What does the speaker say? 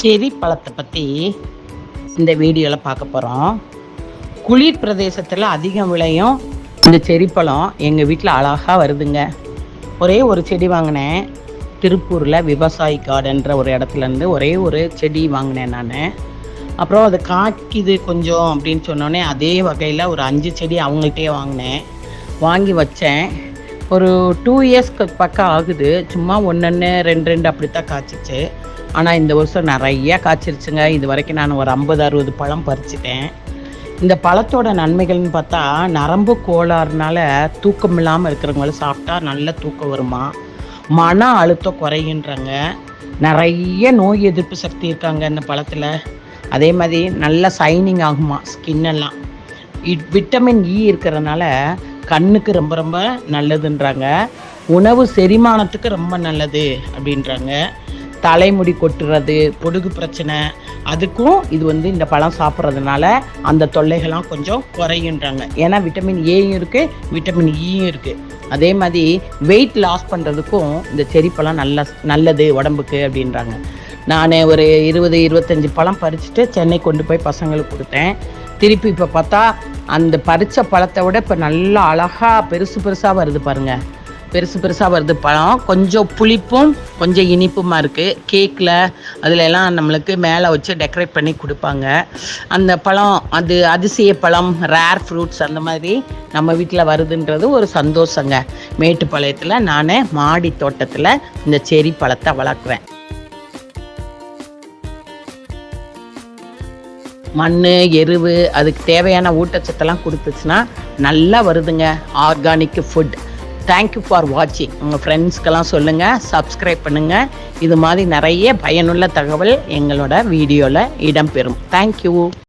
செரி பழத்தை பற்றி இந்த வீடியோவில் பார்க்க போகிறோம் குளிர் பிரதேசத்தில் அதிகம் விளையும் இந்த செரி பழம் எங்கள் வீட்டில் அழகாக வருதுங்க. ஒரே ஒரு செடி வாங்கினேன். திருப்பூரில் விவசாயி கார்டன்ற ஒரு இடத்துலேருந்து ஒரே ஒரு செடி வாங்கினேன் நான். அப்புறம் அது காய்க்குது கொஞ்சம் அப்படின்னு சொன்னோடனே அதே வகையில் ஒரு அஞ்சு செடி அவங்கள்ட்டே வாங்கினேன். வாங்கி வச்சேன். ஒரு டூ இயர்ஸ்க்கு பக்கம் ஆகுது. சும்மா ஒன்று ரெண்டு ரெண்டு அப்படி தான் காய்ச்சிச்சு. ஆனால் இந்த வருஷம் நிறையா காய்ச்சிருச்சுங்க. இது வரைக்கும் நான் ஒரு ஐம்பது அறுபது பழம் பறிச்சிட்டேன். இந்த பழத்தோட நன்மைகள்னு பார்த்தா நரம்பு கோளாறுனால தூக்கம் இல்லாமல் இருக்கிறவங்கள சாப்பிட்டா நல்ல தூக்கம் வருமா? மன அழுத்தம் குறையுன்றாங்க. நிறைய நோய் எதிர்ப்பு சக்தி இருக்காங்க இந்த பழத்தில். அதே மாதிரி நல்ல சைனிங் ஆகுமா? ஸ்கின் எல்லாம். இட் விட்டமின் இ e இருக்கிறதுனால கண்ணுக்கு ரொம்ப ரொம்ப நல்லதுன்றாங்க. உணவு செரிமானத்துக்கு ரொம்ப நல்லது அப்படின்றாங்க. தலைமுடி கொட்டுறது பொடுகு பிரச்சனை அதுக்கும் இது வந்து இந்த பழம் சாப்பிட்றதுனால அந்த தொல்லைகள்லாம் கொஞ்சம் குறையுன்றாங்க. ஏன்னா விட்டமின் ஏயும் இருக்குது விட்டமின் ஈயும் e இருக்குது அதே மாதிரி வெயிட் லாஸ் பண்ணுறதுக்கும் இந்த செரி பழம் நல்ல நல்லது உடம்புக்கு அப்படின்றாங்க. நான் ஒரு இருபது இருபத்தஞ்சி பழம் பறிச்சுட்டு சென்னை கொண்டு போய் பசங்களுக்கு கொடுத்தேன். திருப்பி இப்போ பார்த்தா அந்த பறித்த பழத்தை விட இப்போ நல்லா அழகாக பெருசு பெருசாக வருது பாருங்கள் பெருசு பெருசாக வருது பழம். கொஞ்சம் புளிப்பும் கொஞ்சம் இனிப்புமா இருக்குது கேக்கில் அதில் எல்லாம் நம்மளுக்கு மேலே வச்சு டெக்கரேட் பண்ணி கொடுப்பாங்க. அந்த பழம் அது அதிசய பழம் ரேர் ஃப்ரூட்ஸ் அந்த மாதிரி நம்ம வீட்டில் வருதுன்றது ஒரு சந்தோஷங்க. மேட்டுப்பாளையத்தில் நான் மாடி தோட்டத்தில் இந்த செரி பழத்தை வளர்க்குறேன். மண் எருவு அதுக்கு தேவையான ஊட்டச்சத்தெல்லாம் கொடுத்துச்சுன்னா நல்லா வருதுங்க. ஆர்கானிக் ஃபுட் தேங்க்யூ ஃபார் வாட்சிங் உங்கள் ஃப்ரெண்ட்ஸ்க்கெல்லாம் சொல்லுங்கள் சப்ஸ்கிரைப் பண்ணுங்கள் இது மாதிரி நிறைய பயனுள்ள தகவல் எங்களோட வீடியோவில் இடம்பெறும். தேங்க்யூ